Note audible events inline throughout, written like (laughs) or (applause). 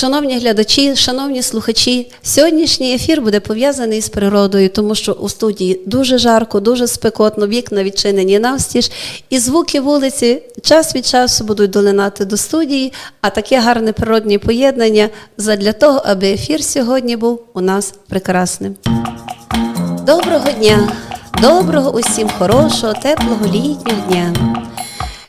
Шановні глядачі, шановні слухачі, сьогоднішній ефір буде пов'язаний з природою, тому що у студії дуже жарко, дуже спекотно, вікна відчинені навстіж, і звуки вулиці час від часу будуть долинати до студії, а таке гарне природне поєднання задля того, аби ефір сьогодні був у нас прекрасним. Доброго дня! Доброго усім хорошого, теплого літнього дня.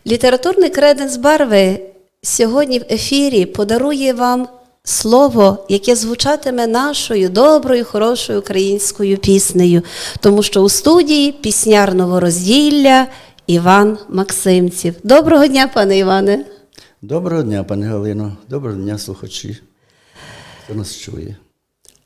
Літературний креденс барви сьогодні в ефірі подарує вам слово, яке звучатиме нашою доброю, хорошою українською піснею, тому що у студії пісняр новорозділля Іван Максимців. Доброго дня, пане Іване. Доброго дня, пане Галино. Доброго дня, слухачі. Хто нас чує?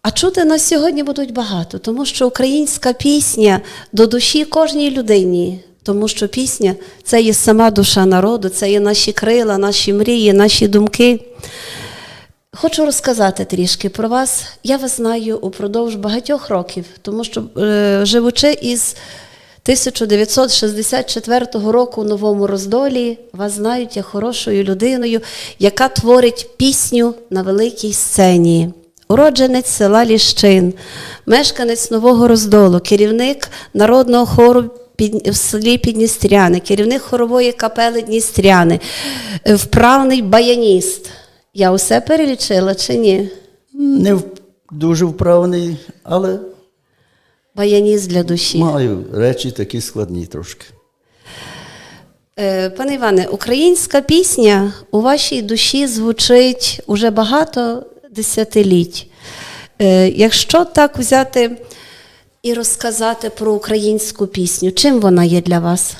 А чути нас сьогодні будуть багато, тому що українська пісня до душі кожній людині. Тому що пісня це є сама душа народу, це є наші крила, наші мрії, наші думки. Хочу розказати трішки про вас. Я вас знаю упродовж багатьох років, тому що, е, живучи із 1964 року у Новому Роздолі, вас знають як хорошою людиною, яка творить пісню на великій сцені. Уродженець села Ліщин, мешканець Нового Роздолу, керівник народного хору під, в селі Підністряни, керівник хорової капели Дністряни, е, вправний баяніст. Я усе перелічила чи ні? Не в- дуже вправний, але Баяніст для душі. маю речі такі складні трошки. Е, Пане Іване, українська пісня у вашій душі звучить уже багато десятиліть. Е, Якщо так взяти і розказати про українську пісню, чим вона є для вас?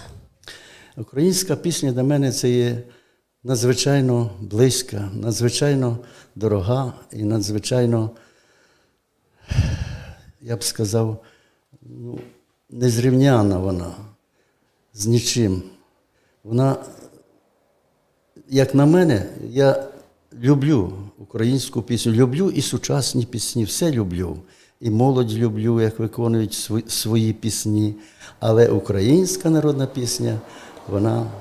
Українська пісня для мене це є надзвичайно близька, надзвичайно дорога і надзвичайно, я б сказав, ну, незрівняна вона з нічим. Вона, як на мене, я люблю українську пісню, люблю і сучасні пісні, все люблю. І молодь люблю, як виконують свої, пісні. Але українська народна пісня, вона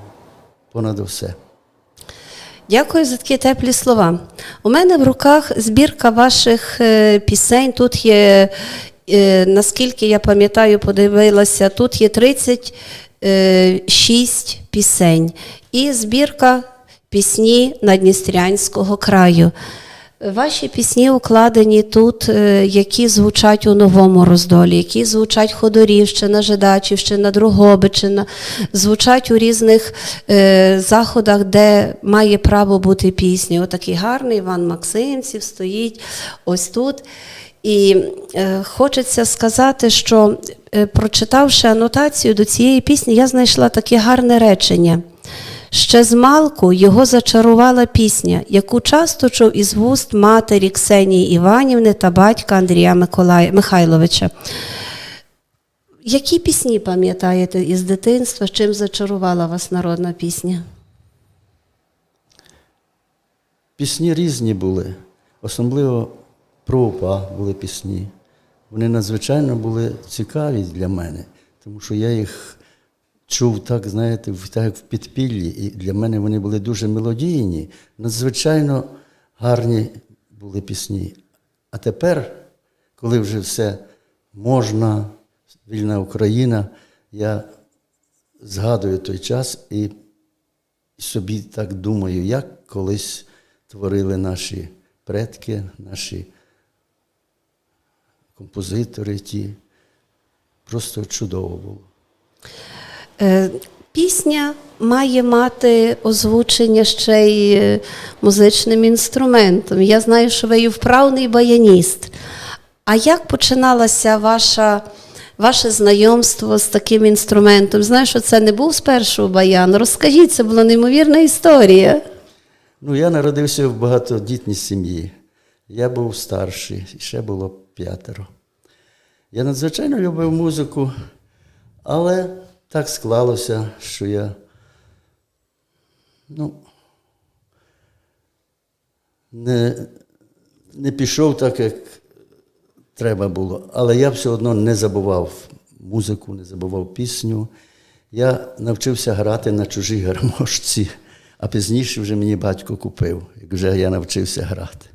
понад усе. Дякую за такі теплі слова. У мене в руках збірка ваших е, пісень. Тут є, е, наскільки я пам'ятаю, подивилася, тут є 36 пісень і збірка пісні Надністрянського краю. Ваші пісні укладені тут, е, які звучать у новому роздолі, які звучать Ходорівщина, Жидачівщина, Другобичина, звучать у різних е, заходах, де має право бути пісня. Отакий гарний Іван Максимців стоїть ось тут. І е, хочеться сказати, що е, прочитавши анотацію до цієї пісні, я знайшла таке гарне речення. Ще з малку його зачарувала пісня, яку часто чув із вуст матері Ксенії Іванівни та батька Андрія Миколая Михайловича. Які пісні пам'ятаєте із дитинства, чим зачарувала вас народна пісня? Пісні різні були, особливо про УПА були пісні. Вони надзвичайно були цікаві для мене, тому що я їх чув так, знаєте, так як в підпіллі, і для мене вони були дуже мелодійні, надзвичайно гарні були пісні. А тепер, коли вже все можна, вільна Україна, я згадую той час і собі так думаю, як колись творили наші предки, наші композитори ті. Просто чудово було. Е, Пісня має мати озвучення ще й е, музичним інструментом. Я знаю, що ви є вправний баяніст. А як починалося ваша, ваше знайомство з таким інструментом? Знаю, що це не був спершу баян. Розкажіть, це була неймовірна історія. Ну, я народився в багатодітній сім'ї. Я був старший, ще було п'ятеро. Я надзвичайно любив музику, але так склалося, що я ну, не, не пішов так, як треба було. Але я все одно не забував музику, не забував пісню. Я навчився грати на чужій гармошці, а пізніше вже мені батько купив, як вже я навчився грати.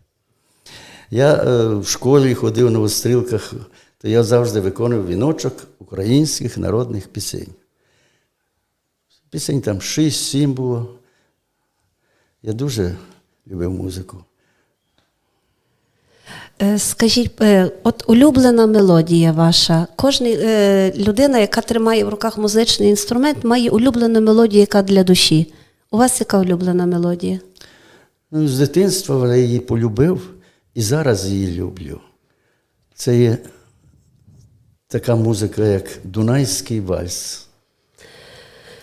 Я е, в школі ходив на острілках, то я завжди виконував віночок українських народних пісень. Пісень там 6-7 було. Я дуже любив музику. Е, Скажіть, е, от улюблена мелодія ваша. Кожна е, людина, яка тримає в руках музичний інструмент, має улюблену мелодію, яка для душі. У вас яка улюблена мелодія? Ну, з дитинства я її полюбив і зараз її люблю. Це є така музика, як Дунайський вальс.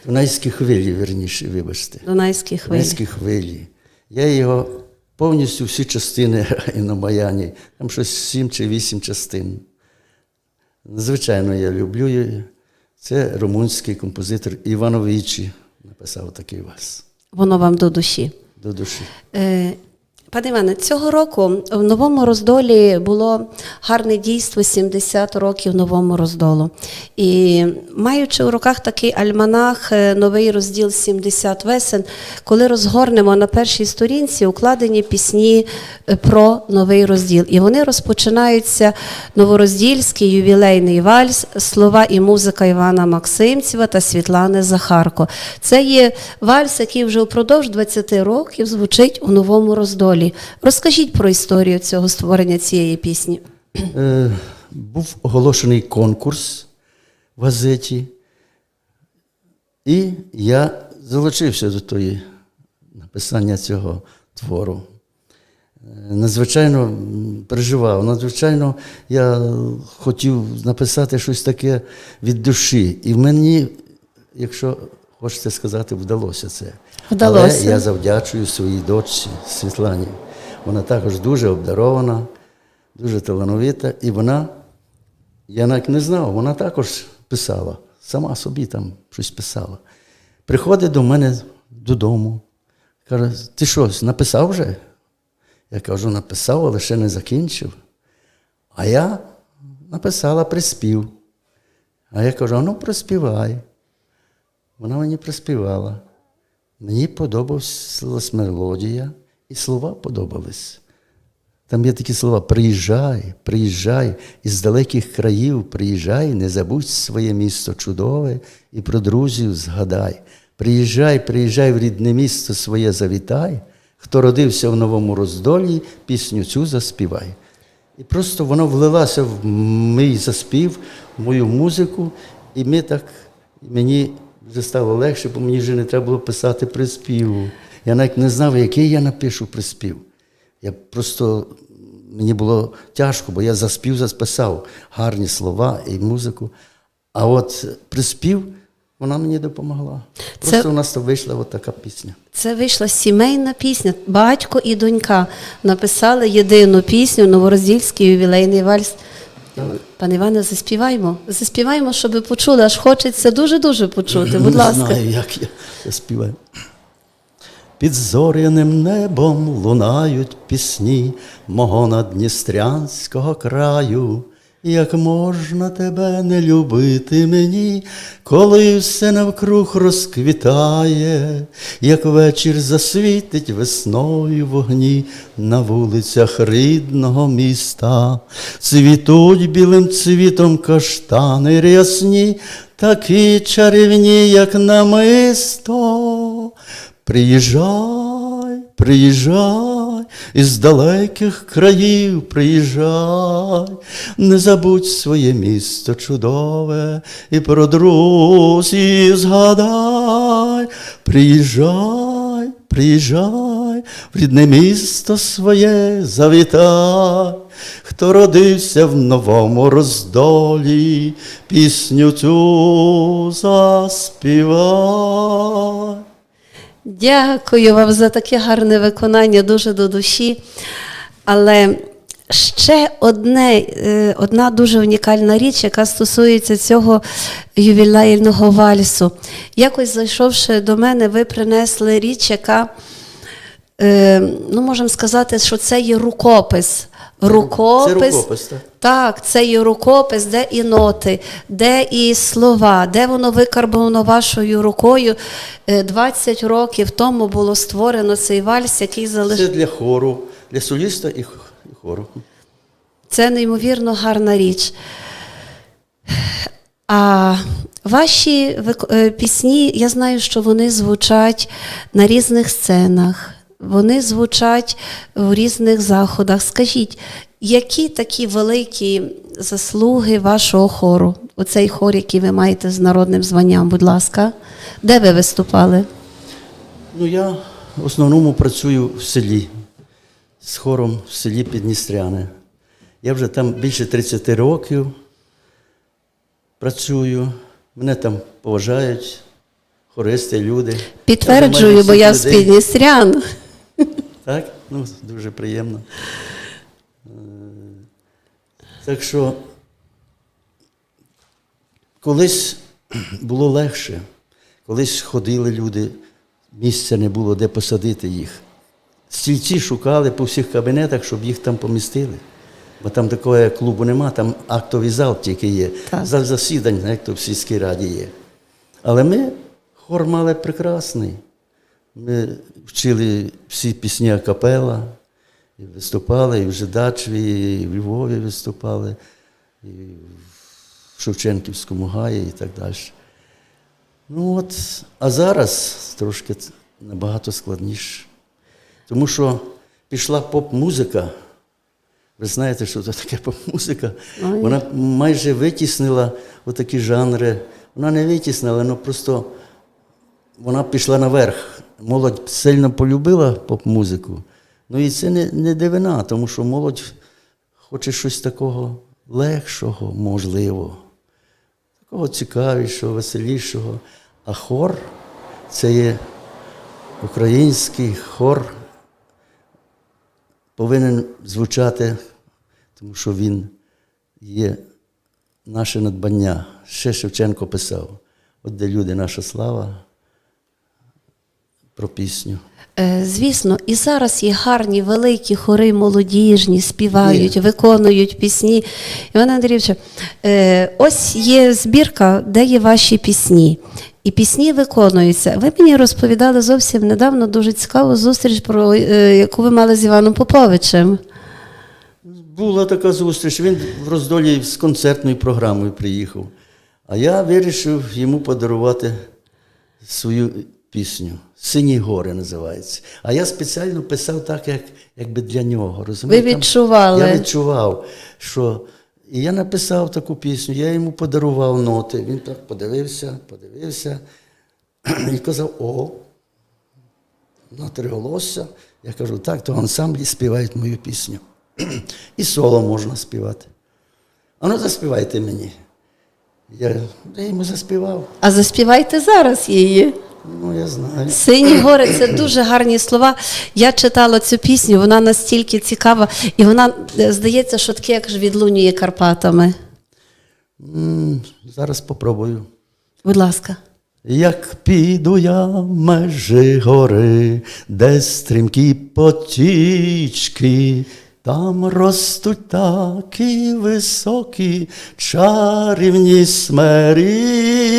Дунайські хвилі, верніше, вибачте. Дунайські хвилі. Дунайські хвилі. Я його повністю всі частини (laughs) і на Маяні, Там щось сім чи вісім частин. Звичайно, я люблю її. Це румунський композитор Івановичі написав такий вас. Воно вам до душі. до душі. Е, Пане Іване, цього року в новому роздолі було гарне дійство 70 років новому роздолу. І маючи у руках такий альманах, е, новий розділ 70 весен, коли розгорнемо на першій сторінці укладені пісні е, про новий розділ. І вони розпочинаються новороздільський ювілейний вальс, слова і музика Івана Максимцева та Світлани Захарко. Це є вальс, який вже впродовж 20 років звучить у новому роздолі. Розкажіть про історію цього створення цієї пісні. Е, був оголошений конкурс в газеті, і я залучився до тої написання цього твору. Е, Надзвичайно переживав, надзвичайно я хотів написати щось таке від душі. І мені, якщо хочете сказати, вдалося це. Вдалося. Але я завдячую своїй дочці Світлані. Вона також дуже обдарована, дуже талановита, і вона, я навіть не знав, вона також писала, сама собі там щось писала. Приходить до мене додому, каже, ти щось написав вже? Я кажу, написав, але ще не закінчив. А я написала приспів. А я кажу, ну приспівай. Вона мені приспівала. Мені подобалась мелодія, і слова подобались. Там є такі слова: приїжджай, приїжджай із далеких країв, приїжджай, не забудь своє місто чудове і про друзів згадай. Приїжджай, приїжджай в рідне місто своє завітай. Хто родився в новому роздолі, пісню цю заспівай. І просто воно влилося в мій заспів, в мою музику, і ми так, мені вже стало легше, бо мені вже не треба було писати приспіву. Я навіть не знав, який я напишу приспів. Я просто мені було тяжко, бо я заспів записав гарні слова і музику. А от приспів вона мені допомогла. Просто Це- у нас вийшла от така пісня. Це вийшла сімейна пісня. Батько і донька написали єдину пісню Новороздільський ювілейний вальс. Пане Іване, заспіваємо. Заспіваємо, щоб почули. Аж хочеться дуже-дуже почути. Будь не ласка. знаю, як я заспіваю. Під зоряним небом лунають пісні мого надністрянського краю. Як можна тебе не любити мені, коли все навкруг розквітає, як вечір засвітить весною вогні на вулицях рідного міста, цвітуть білим цвітом каштани рясні, такі чарівні, як намисто. Приїжджай, приїжджай, із далеких країв приїжджай, не забудь своє місто чудове і про друзів згадай, приїжджай, приїжджай, в рідне місто своє завітай. Хто родився в новому роздолі, пісню цю заспівай. Дякую вам за таке гарне виконання, дуже до душі. Але ще одне, е, одна дуже унікальна річ, яка стосується цього ювілейного вальсу. Якось зайшовши до мене, ви принесли річ, яка, ну можемо сказати, що це є рукопис. Рукопис, Це рукопис, так? так, це є рукопис, де і ноти, де і слова, де воно викарбовано вашою рукою. Е, 20 років тому було створено цей вальс, який залишив. Це для хору, для соліста і, хору. Це неймовірно гарна річ. А ваші е, пісні, я знаю, що вони звучать на різних сценах, вони звучать у різних заходах. Скажіть, які такі великі заслуги вашого хору? Оцей хор, який ви маєте з народним званням, будь ласка, де ви виступали? Ну, я в основному працюю в селі з хором в селі Підністряне. Я вже там більше 30 років працюю. Мене там поважають, хористи, люди. Підтверджую, Я бо я з. Підністрян. Так? Ну, дуже приємно. Е, Так що колись було легше, колись ходили люди, місця не було, де посадити їх. Стільці шукали по всіх кабінетах, щоб їх там помістили. Бо там такого клубу нема, там актовий зал тільки є. Так. Зал засідань, як то в сільській раді є. Але ми хор мали прекрасний. Ми вчили всі пісні акапела, і виступали, і в Жидачеві, і в Львові виступали, і в Шевченківському гаї і так далі. Ну от, а зараз трошки набагато складніше. Тому що пішла поп-музика. Ви знаєте, що це таке поп-музика? Вона майже витіснила отакі жанри. Вона не витіснила, але просто вона пішла наверх. Молодь сильно полюбила поп-музику. Ну і це не, не дивина, тому що молодь хоче щось такого легшого, можливо, такого цікавішого, веселішого. А хор це є український хор, повинен звучати, тому що він є наше надбання. Ще Шевченко писав: от де люди, наша слава про пісню. Е, Звісно, і зараз є гарні, великі хори, молодіжні, співають, виконують пісні. Іван Андрійович, е, ось є збірка, де є ваші пісні. І пісні виконуються. Ви мені розповідали зовсім недавно дуже цікаву зустріч, про е, яку ви мали з Іваном Поповичем. Була така зустріч, він в роздолі з концертною програмою приїхав. А я вирішив йому подарувати свою пісню. Сині гори називається. А я спеціально писав так, як, якби для нього. розумієте? Ви Там відчували. Я відчував, що. І я написав таку пісню, я йому подарував ноти. Він так подивився, подивився (clears throat) і казав: о, на три голосся. Я кажу, так, то ансамблі співають мою пісню. (clears throat) І соло можна співати. А ну заспівайте мені. Я, я йому заспівав. А заспівайте зараз її. Ну, я знаю. Сині гори це дуже гарні слова. Я читала цю пісню, вона настільки цікава, і вона е, здається, що таке, як ж відлунює Карпатами. М, Зараз попробую. Будь ласка. Як піду я межі гори, де стрімкі потічки, там ростуть такі високі чарівні смерічки,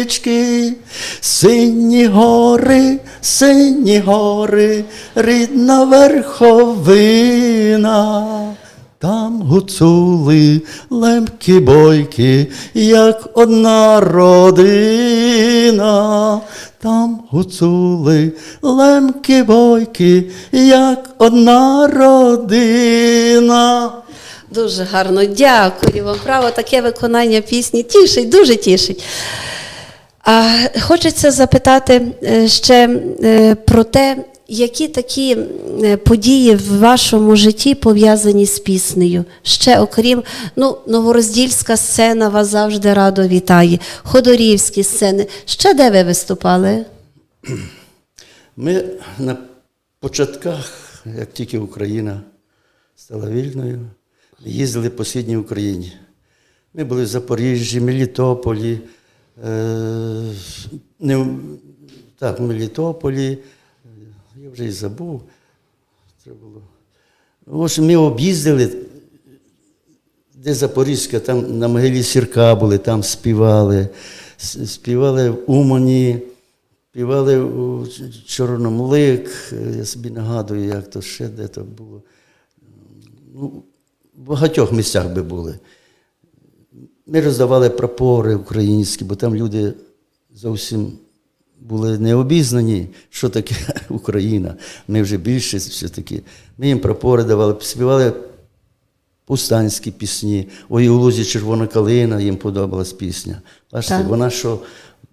сині гори, сині гори, рідна верховина. Там гуцули, лемкі бойки, як одна родина. Там гуцули, лемкі бойки, як одна родина. Дуже гарно, дякую вам. Право, таке виконання пісні тішить, дуже тішить. А хочеться запитати е, ще е, про те, які такі е, події в вашому житті пов'язані з піснею. Ще окрім ну, новороздільська сцена вас завжди радо вітає, ходорівські сцени. Ще де ви виступали? (clears throat) Ми на початках, як тільки Україна стала вільною, їздили по східній Україні. Ми були в Запоріжжі, Мелітополі, е, не, так, Мелітополі, я вже і забув. Це було. В общем, ми об'їздили, де Запорізька, там на могилі Сірка були, там співали. Співали в Умані, співали у Чорномлик, я собі нагадую, як то ще де то було. Ну, в багатьох місцях би були. Ми роздавали прапори українські, бо там люди зовсім були не обізнані, що таке (laughs) Україна. Ми вже більше все-таки. Ми їм прапори давали, співали повстанські пісні. Ой, у лузі червона калина, їм подобалась пісня. Бачите, Так. вона що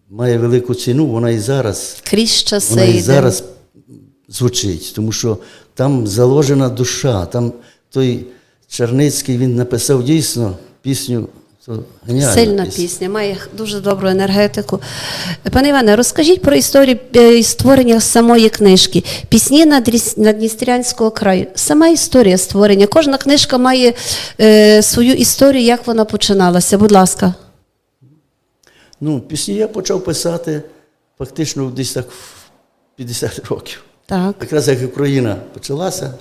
має велику ціну, вона і зараз Крізь часи вона і зараз звучить, тому що там заложена душа. Там той Черницький він написав дійсно пісню. Сильна пісня, має дуже добру енергетику. Пане Іване, розкажіть про історію е, створення самої книжки. Пісні Надністрянського краю. Сама історія створення. Кожна книжка має е, свою історію, як вона починалася. Будь ласка. Ну, пісні я почав писати фактично десь так в 50 років. Так. Якраз як Україна почалася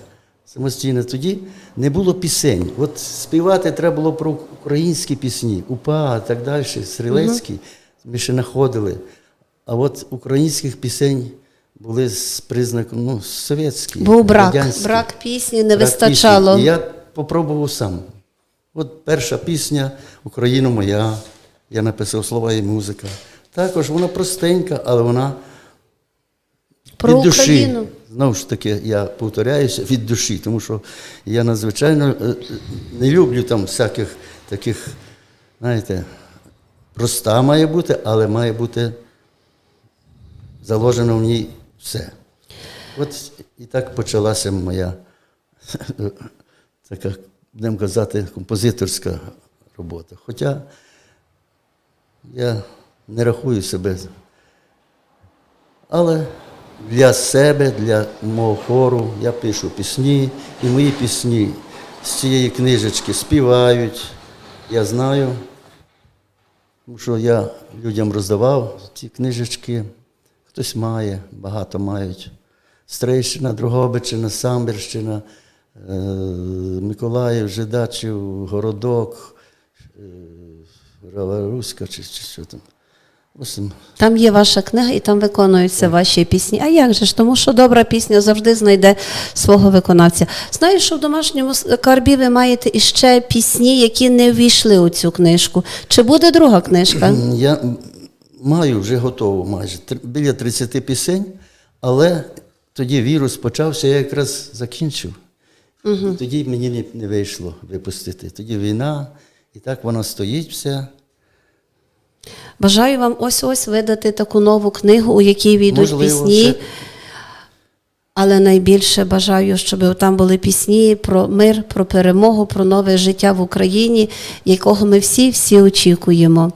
самостійно, тоді не було пісень. От співати треба було про українські пісні, УПА і так далі, стрілецькі. Ми ще знаходили. А от українських пісень були з признаком ну, совєтські. Був брак. радянські. Брак пісні не Брак вистачало. пісні. І я попробував сам. От перша пісня Україна моя. Я написав слова і музика. Також вона простенька, але вона Про від душі. Україну. Знову ж таки, я повторяюся від душі, тому що я надзвичайно е, не люблю там всяких таких, знаєте, проста має бути, але має бути заложено в ній все. От і так почалася моя (laughs) така, будемо казати, композиторська робота. Хоча я не рахую себе але для себе, для мого хору я пишу пісні, і мої пісні з цієї книжечки співають. Я знаю, тому що я людям роздавав ці книжечки. Хтось має, багато мають. Стрийщина, Другобичина, Самбірщина, е, Миколаїв, Жидачів, Городок, е, Руська чи, чи що там. Там є ваша книга, і там виконуються ваші пісні. А як же ж? Тому що добра пісня завжди знайде свого виконавця. Знаю, що в домашньому скарбі ви маєте іще пісні, які не ввійшли у цю книжку. Чи буде друга книжка? Я маю вже готово майже біля 30 пісень, але тоді вірус почався, я якраз закінчив. І тоді мені не, не вийшло випустити. Тоді війна, і так воно стоїть все. Бажаю вам ось-ось видати таку нову книгу, у якій війдуть Можливо, пісні. ще- Але найбільше бажаю, щоб там були пісні про мир, про перемогу, про нове життя в Україні, якого ми всі всі очікуємо.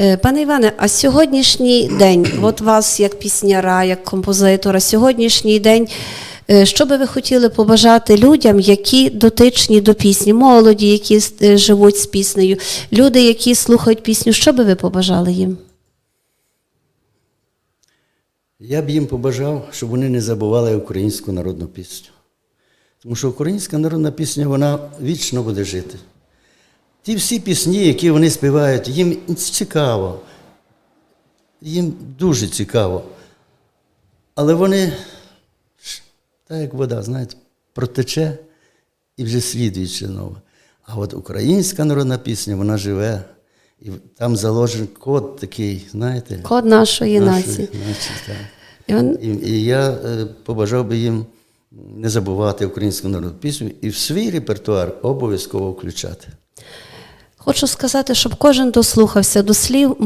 Е, Пане Іване, а сьогоднішній день, от вас як пісняра, як композитора, сьогоднішній день, що би ви хотіли побажати людям, які дотичні до пісні, молоді, які е, живуть з піснею, люди, які слухають пісню, що би ви побажали їм? Я б їм побажав, щоб вони не забували українську народну пісню. Тому що українська народна пісня, вона вічно буде жити. Ті всі пісні, які вони співають, їм цікаво. Їм дуже цікаво. Але вони, так як вода, знаєте, протече і вже слідуюче нове. А от українська народна пісня, вона живе. І там заложений код такий, знаєте, Код нашої нашої нації. нації, так. І он- І, і я е, побажав би їм не забувати українську народну пісню і в свій репертуар обов'язково включати. Хочу сказати, щоб кожен дослухався до слів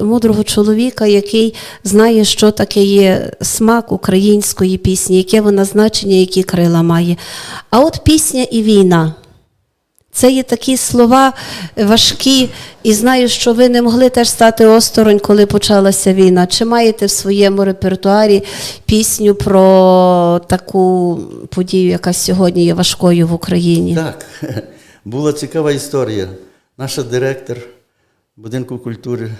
мудрого чоловіка, який знає, що таке є смак української пісні, яке вона значення, які крила має. А от пісня і війна. Це є такі слова важкі, і знаю, що ви не могли теж стати осторонь, коли почалася війна. Чи маєте в своєму репертуарі пісню про таку подію, яка сьогодні є важкою в Україні? Так, (laughs) була цікава історія. Наша директор будинку культури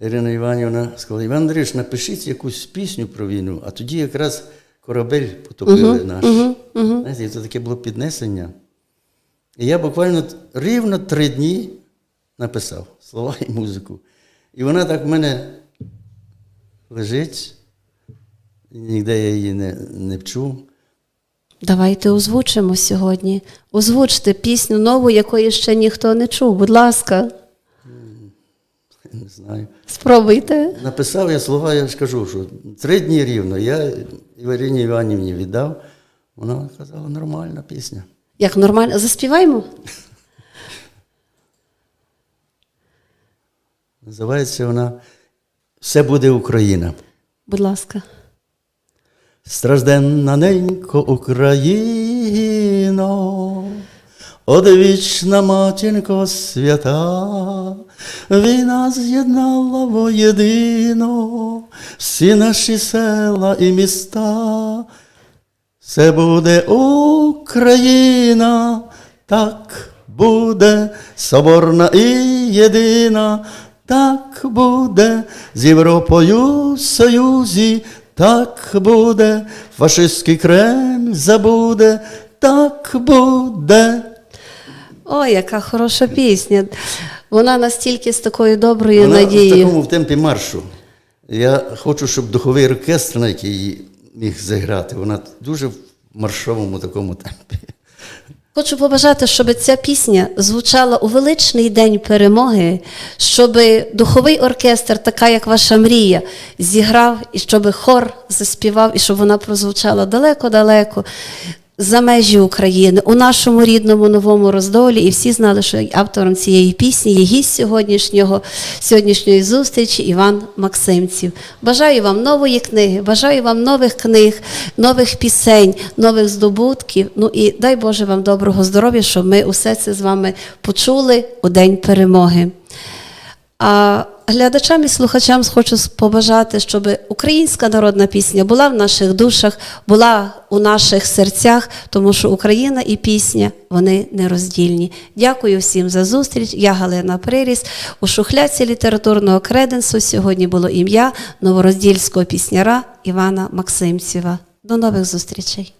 Ірина Іванівна сказала, Іван Андрійович, напишіть якусь пісню про війну, а тоді якраз корабель потопили наш. Знаєте, і це таке було піднесення. І я буквально рівно три дні написав слова і музику. І вона так в мене лежить, ніде я її не, не вчув. Давайте озвучимо сьогодні. Озвучте пісню нову, якої ще ніхто не чув. Будь ласка, Не знаю. спробуйте. Написав я слова, я ж кажу, що три дні рівно. Я Іварині Іванівні віддав. Вона казала, нормальна пісня. Як нормально, заспіваємо? Називається вона Все буде Україна. Будь ласка. Стражденна ненько Україно, одвічна матінко свята, війна з'єднала воєдино всі наші села і міста. Це буде Україна, так буде соборна і єдина, так буде з Європою в союзі, так буде, фашистський Кремль забуде, так буде. Ой, яка хороша пісня. Вона настільки з такою доброю Вона в такому в темпі маршу. Я хочу, щоб духовий оркестр, на який міг зіграти, вона дуже в маршовому такому темпі. Хочу побажати, щоб ця пісня звучала у величний день перемоги, щоб духовий оркестр, така як ваша мрія, зіграв, і щоб хор заспівав, і щоб вона прозвучала далеко-далеко за межі України, у нашому рідному новому роздолі. І всі знали, що автором цієї пісні є гість сьогоднішнього, сьогоднішньої зустрічі Іван Максимців. Бажаю вам нової книги, бажаю вам нових книг, нових пісень, нових здобутків. Ну і дай Боже вам доброго здоров'я, щоб ми усе це з вами почули у день перемоги. А глядачам і слухачам хочу побажати, щоб українська народна пісня була в наших душах, була у наших серцях, тому що Україна і пісня вони нероздільні. Дякую всім за зустріч. Я Галина Приріс. У шухляці літературного креденсу сьогодні було ім'я новороздільського пісняра Івана Максимцева. До нових зустрічей.